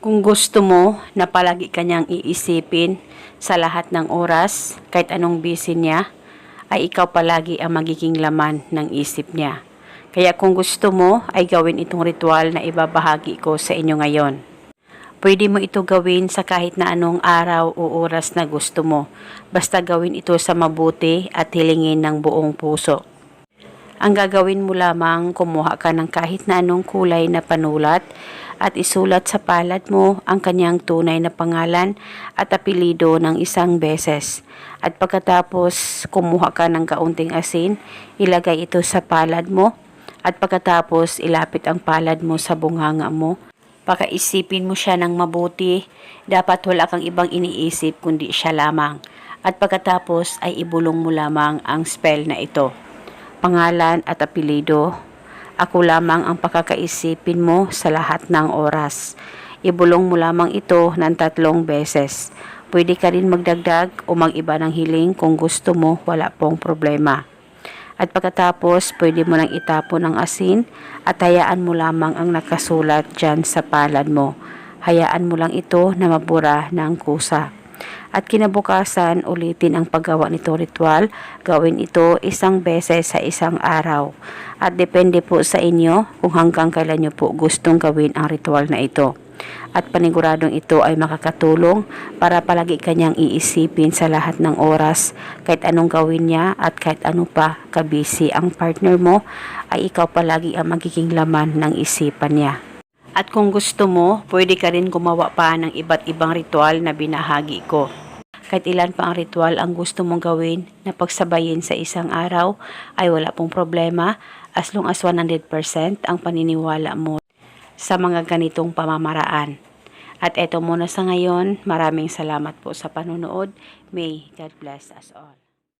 Kung gusto mo na palagi kanyang iisipin sa lahat ng oras, kahit anong busy niya, ay ikaw palagi ang magiging laman ng isip niya. Kaya kung gusto mo, ay gawin itong ritual na ibabahagi ko sa inyo ngayon. Pwede mo ito gawin sa kahit na anong araw o oras na gusto mo. Basta gawin ito sa mabuti at hilingin ng buong puso. Ang gagawin mo lamang, kumuha ka ng kahit na anong kulay na panulat at isulat sa palad mo ang kanyang tunay na pangalan at apelido ng isang beses. At pagkatapos kumuha ka ng kaunting asin, ilagay ito sa palad mo at pagkatapos ilapit ang palad mo sa bunganga mo. Pakaisipin mo siya ng mabuti, dapat wala kang ibang iniisip kundi siya lamang. At pagkatapos ay ibulong mo lamang ang spell na ito pangalan at apelido. Ako lamang ang pakakaisipin mo sa lahat ng oras. Ibulong mo lamang ito ng tatlong beses. Pwede ka rin magdagdag o mag-iba ng hiling kung gusto mo, wala pong problema. At pagkatapos, pwede mo nang itapon ang asin at hayaan mo lamang ang nakasulat dyan sa palad mo. Hayaan mo lang ito na mabura ng kusa at kinabukasan ulitin ang paggawa nito ritual. Gawin ito isang beses sa isang araw. At depende po sa inyo kung hanggang kailan nyo po gustong gawin ang ritual na ito. At paniguradong ito ay makakatulong para palagi kanyang iisipin sa lahat ng oras kahit anong gawin niya at kahit ano pa kabisi ang partner mo ay ikaw palagi ang magiging laman ng isipan niya. At kung gusto mo, pwede ka rin gumawa pa ng iba't ibang ritual na binahagi ko. Kahit ilan pa ang ritual ang gusto mong gawin na pagsabayin sa isang araw ay wala pong problema as long as 100% ang paniniwala mo sa mga ganitong pamamaraan. At eto muna sa ngayon, maraming salamat po sa panonood. May God bless us all.